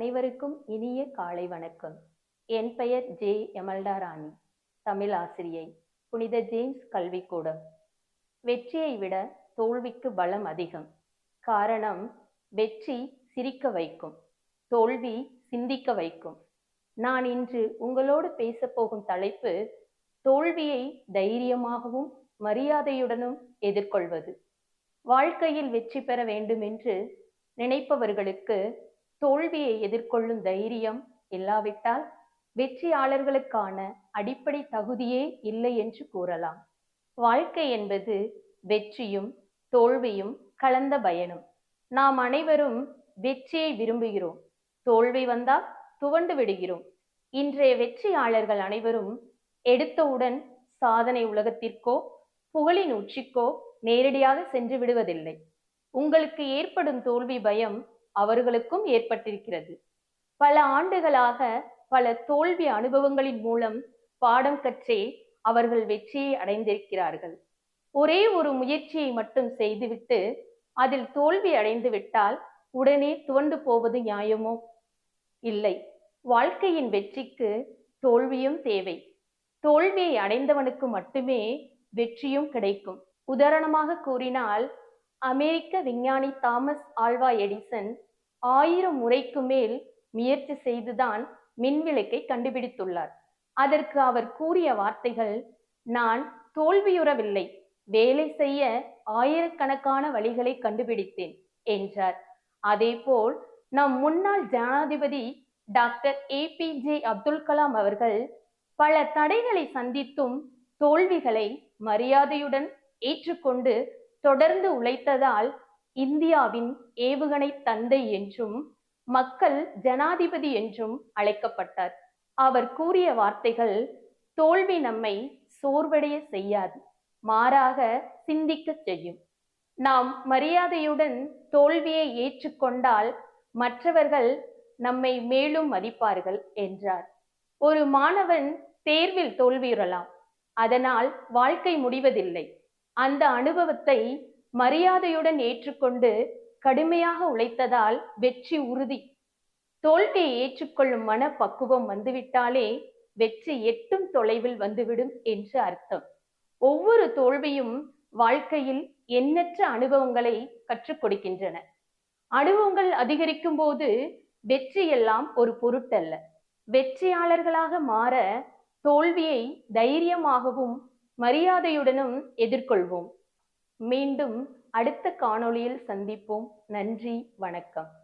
அனைவருக்கும் இனிய காலை வணக்கம். என் பெயர் ஜே எமல்டா ராணி தமிழ் ஆசிரியை புனித ஜேம்ஸ் கல்விக்கூடம். வெற்றியை விட தோல்விக்கு பலம் அதிகம். காரணம் வெற்றி சிரிக்க வைக்கும் தோல்வி சிந்திக்க வைக்கும். நான் இன்று உங்களோடு பேசப்போகும் தலைப்பு தோல்வியை தைரியமாகவும் மரியாதையுடனும் எதிர்கொள்வது. வாழ்க்கையில் வெற்றி பெற வேண்டுமென்று நினைப்பவர்களுக்கு தோல்வியை எதிர்கொள்ளும் தைரியம் இல்லாவிட்டால் வெற்றியாளர்களுக்கான அடிப்படை தகுதியே இல்லை என்று கூறலாம். வாழ்க்கை என்பது வெற்றியும் தோல்வியும் கலந்த பயணம். நாம் அனைவரும் வெற்றியை விரும்புகிறோம். தோல்வி வந்தால் துவண்டு விடுகிறோம். இன்றைய வெற்றியாளர்கள் அனைவரும் எடுத்தவுடன் சாதனை உலகத்திற்கோ புகழின் உச்சிக்கோ நேரடியாக சென்று விடுவதில்லை. உங்களுக்கு ஏற்படும் தோல்வி பயம் அவர்களுக்கும் ஏற்பட்டிருக்கிறது. பல ஆண்டுகளாக பல தோல்வி அனுபவங்களின் மூலம் பாடம் கற்றே அவர்கள் வெற்றியை அடைந்திருக்கிறார்கள். ஒரே ஒரு முயற்சியை மட்டும் செய்துவிட்டு அதில் தோல்வி அடைந்து விட்டால் உடனே துவண்டு போவது நியாயமோ? இல்லை. வாழ்க்கையின் வெற்றிக்கு தோல்வியும் தேவை. தோல்வியை அடைந்தவனுக்கு மட்டுமே வெற்றியும் கிடைக்கும். உதாரணமாக கூறினால் அமெரிக்க விஞ்ஞானி தாமஸ் ஆல்வா எடிசன் ஆயிரம் முறைக்கு மேல் முயற்சி செய்துதான் மின்விளக்கை கண்டுபிடித்துள்ளார். அதற்கு அவர் கூறிய வார்த்தைகள் நான் தோல்வியுறவில்லை வேலை செய்ய ஆயிரக்கணக்கான வழிகளை கண்டுபிடித்தேன் என்றார். அதேபோல் நம் முன்னாள் ஜனாதிபதி doctor A P J Abdul Kalam அவர்கள் பல தடைகளை சந்தித்தும் தோல்விகளை மரியாதையுடன் ஏற்றுக்கொண்டு தொடர்ந்து உழைத்ததால் இந்தியாவின் ஏவுகணை தந்தை என்றும் மக்கள் ஜனாதிபதி என்றும் அழைக்கப்பட்டார். அவர் கூறிய வார்த்தைகள் தோல்வி நம்மை சோர்வடைய செய்யாது மாறாக சிந்திக்க செய்யும். நாம் மரியாதையுடன் தோல்வியை ஏற்றுக்கொண்டால் மற்றவர்கள் நம்மை மேலும் மதிப்பார்கள் என்றார். ஒரு மாணவன் தேர்வில் தோல்வியுறலாம் அதனால் வாழ்க்கை முடிவதில்லை. அந்த அனுபவத்தை மரியாதையுடன் ஏற்றுக்கொண்டு கடுமையாக உழைத்ததால் வெற்றி உறுதி. தோல்வியை ஏற்றுக்கொள்ளும் மன பக்குவம் வந்துவிட்டாலே வெற்றி எட்டும் தொலைவில் வந்துவிடும் என்று அர்த்தம். ஒவ்வொரு தோல்வியும் வாழ்க்கையில் எண்ணற்ற அனுபவங்களை கற்றுக் கொடுக்கின்றன. அனுபவங்கள் அதிகரிக்கும் போது வெற்றி எல்லாம் ஒரு பொருட்டல்ல. வெற்றியாளர்களாக மாற தோல்வியை தைரியமாகவும் மரியாதையுடனும் எதிர்கொள்வோம். மீண்டும் அடுத்த காணொளியில் சந்திப்போம். நன்றி வணக்கம்.